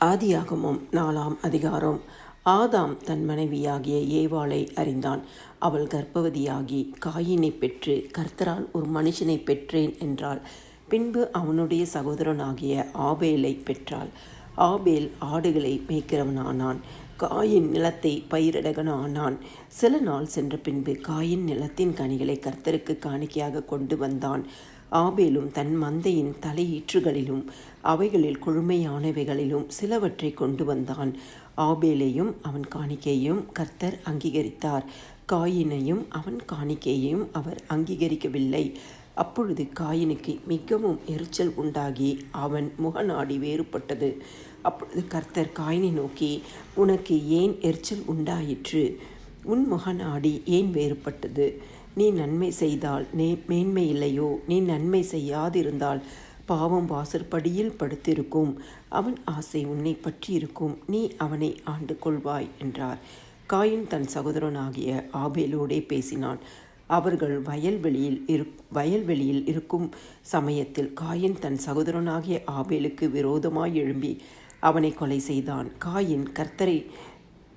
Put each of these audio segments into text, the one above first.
ஆதியாகமும் நாலாம் அதிகாரம். ஆதாம் தன் மனைவியாகிய ஏவாளை அறிந்தான். அவள் கர்ப்பவதியாகி காயினை பெற்று கர்த்தரால் ஒரு மனுஷனை பெற்றேன் என்றாள். பின்பு அவனுடைய சகோதரனாகிய ஆபேலை பெற்றாள். ஆபேல் ஆடுகளை மேய்க்கிறவனானான். காயின் நிலத்தை பயிரிடகனானான். சில நாள் சென்ற பின்பு காயின் நிலத்தின் கனிகளை கர்த்தருக்கு காணிக்கையாக கொண்டு வந்தான். ஆபேலும் தன் மந்தையின் தலையீற்றுகளிலும் அவைகளில் கொழுமையானவைகளிலும் சிலவற்றை கொண்டு வந்தான். ஆபேலையும் அவன் காணிக்கையும் கர்த்தர் அங்கீகரித்தார். காயினையும் அவன் காணிக்கையையும் அவர் அங்கீகரிக்கவில்லை. அப்பொழுது காயினுக்கு மிகவும் எரிச்சல் உண்டாகி அவன் முகநாடி வேறுபட்டது. அப்பொழுது கர்த்தர் காயினை நோக்கி உனக்கு ஏன் எரிச்சல் உண்டாயிற்று? உன் முகநாடி ஏன் வேறுபட்டது? நீ நன்மை செய்தால் நே மேன்மை இல்லையோ? நீ நன்மை செய்யாதிருந்தால் பாவம் வாசற்படியில் படுத்திருக்கும். அவன் ஆசை உன்னை பற்றி இருக்கும் நீ அவனை ஆண்டு கொள்வாய் என்றார். காயின் தன் சகோதரனாகிய ஆபேலோடே பேசினான். அவர்கள் வயல்வெளியில் இரு வயல்வெளியில் இருக்கும் சமயத்தில் காயின் தன் சகோதரனாகிய ஆபேலுக்கு விரோதமாய் எழும்பி அவனை கொலை செய்தான். காயின் கர்த்தரை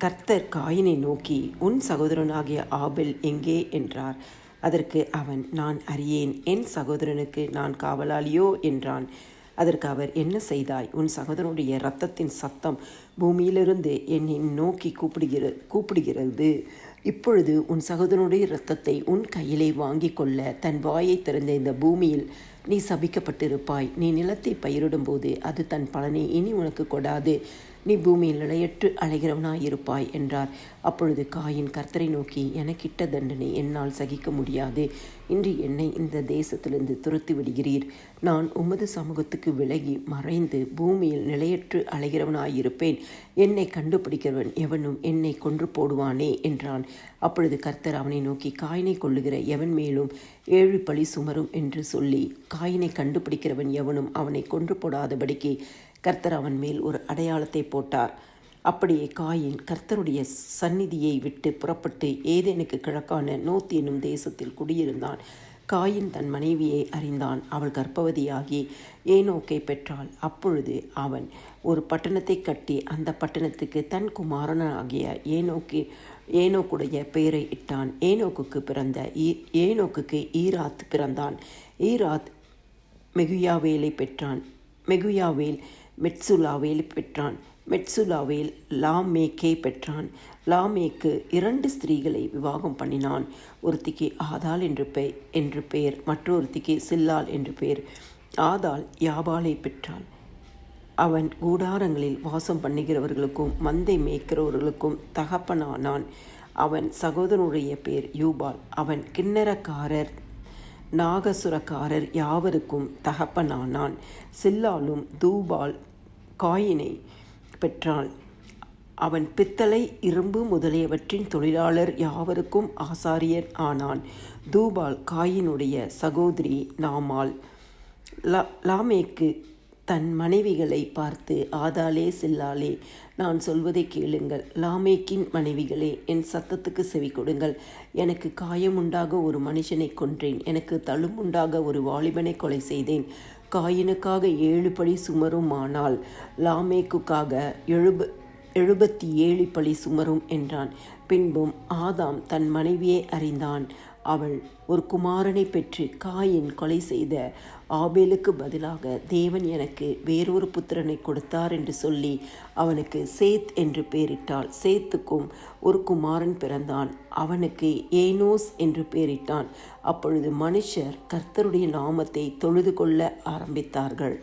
கர்த்தர் காயினை நோக்கி உன் சகோதரனாகிய ஆபெல் எங்கே? என்றார். அதற்கு அவன் நான் அறியேன். என் சகோதரனுக்கு நான் காவலாளியோ? என்றான். அதற்கு அவர் என்ன செய்தாய்? உன் சகோதரனுடைய இரத்தத்தின் சத்தம் பூமியிலிருந்து என்னை நோக்கி கூப்பிடுகிற கூப்பிடுகிறது. இப்பொழுது உன் சகோதரனுடைய இரத்தத்தை உன் கையிலே வாங்கி கொள்ள தன் வாயை திறந்த இந்த பூமியில் நீ சபிக்கப்பட்டிருப்பாய். நீ நிலத்தை பயிரிடும்போது அது தன் பலனை இனி உனக்கு கொடாது. நீ பூமியில் நிலையற்று அலைகிறவனாயிருப்பாய் என்றார். அப்பொழுது காயின் கர்த்தரை நோக்கி எனக்கிட்ட தண்டனை என்னால் சகிக்க முடியாது. இன்று என்னை இந்த தேசத்திலிருந்து துரத்தி விடுகிறீர். நான் உமது சமூகத்துக்கு விலகி மறைந்து பூமியில் நிலையற்று அலைகிறவனாயிருப்பேன் என்னை கண்டுபிடிக்கிறவன் எவனும் என்னை கொன்று போடுவானே என்றான். அப்பொழுது கர்த்தர் அவனை நோக்கி காயினை கொள்ளுகிற எவன் மேலும் ஏழு பழி சுமரும்? என்று சொல்லி காயினை கண்டுபிடிக்கிறவன் எவனும் அவனை கொன்று போடாதபடிக்கு கர்த்தர் அவன் மேல் ஒரு அடையாளத்தை போட்டார். அப்படியே காயின் கர்த்தருடைய சந்நிதியை விட்டு புறப்பட்டு ஏதேனுக்கு கிழக்கான நோத் என்னும் தேசத்தில் குடியிருந்தான். காயின் தன் மனைவியை அறிந்தான். அவள் கர்ப்பவதியாகி ஏனோக்கை பெற்றாள். அப்பொழுது அவன் ஒரு பட்டணத்தை கட்டி அந்த பட்டணத்துக்கு தன் குமாரனாகிய ஏனோக்கு ஏனோக்குடைய பெயரை இட்டான். ஏனோக்குக்கு பிறந்த ஈ ஏனோக்குக்கு ஈராத் பிறந்தான். ஈராத் மெகுயாவேலை பெற்றான். மெகுயாவேல் மெட்சுலாவேல் பெற்றான். மெட்சுலாவேல் லாமேக்கே பெற்றான். லாமேக்கு இரண்டு ஸ்திரீகளை விவாகம் பண்ணினான். ஒருத்திக்கு ஆதாள் என்று பெ என்று பெயர் மற்றொருத்திக்கு சில்லால் என்று பெயர். ஆதாள் யாபாலை பெற்றாள். அவன் கூடாரங்களில் வாசம் பண்ணுகிறவர்களுக்கும் மந்தை மேய்க்கிறவர்களுக்கும் தகப்பனானான். அவன் சகோதரனுடைய பேர் யூபால். அவன் கிண்ணறக்காரர் நாகசுரக்காரர் யாவருக்கும் தகப்பனானான். சில்லாலும் தூபால் காயினை பெற்றாள். அவன் பித்தளை இரும்பு முதலியவற்றின் தொழிலாளர் யாவருக்கும் ஆசாரியர் ஆனான். தூபால் காயினுடைய சகோதரி நாமால் லா லாமேக்கு தன் மனைவிகளை பார்த்து ஆதாலே சில்லாலே நான் சொல்வதை கேளுங்கள். லாமேக்கின் மனைவிகளே என் சத்தத்துக்கு செவி கொடுங்கள். எனக்கு காயமுண்டாக ஒரு மனுஷனை கொன்றேன். எனக்கு தழும்புண்டாக ஒரு வாலிபனை கொலை செய்தேன். காயினுக்காக ஏழு படி சுமருமானால் லாமேக்குக்காக எழுப எழுபத்தி ஏழு பழி சுமரும் என்றான். பின்பும் ஆதாம் தன் மனைவியை அறிந்தான். அவள் ஒரு குமாரனை பெற்று காயின் கொலை செய்த ஆபேலுக்கு பதிலாக தேவன் எனக்கு வேறொரு புத்திரனை கொடுத்தார் என்று சொல்லி அவனுக்கு சேத் என்று பெயரிட்டாள். சேத்துக்கும் ஒரு குமாரன் பிறந்தான். அவனுக்கு ஏனோஸ் என்று பெயரிட்டான். அப்பொழுது மனுஷர் கர்த்தருடைய நாமத்தை தொழுது கொள்ள ஆரம்பித்தார்கள்.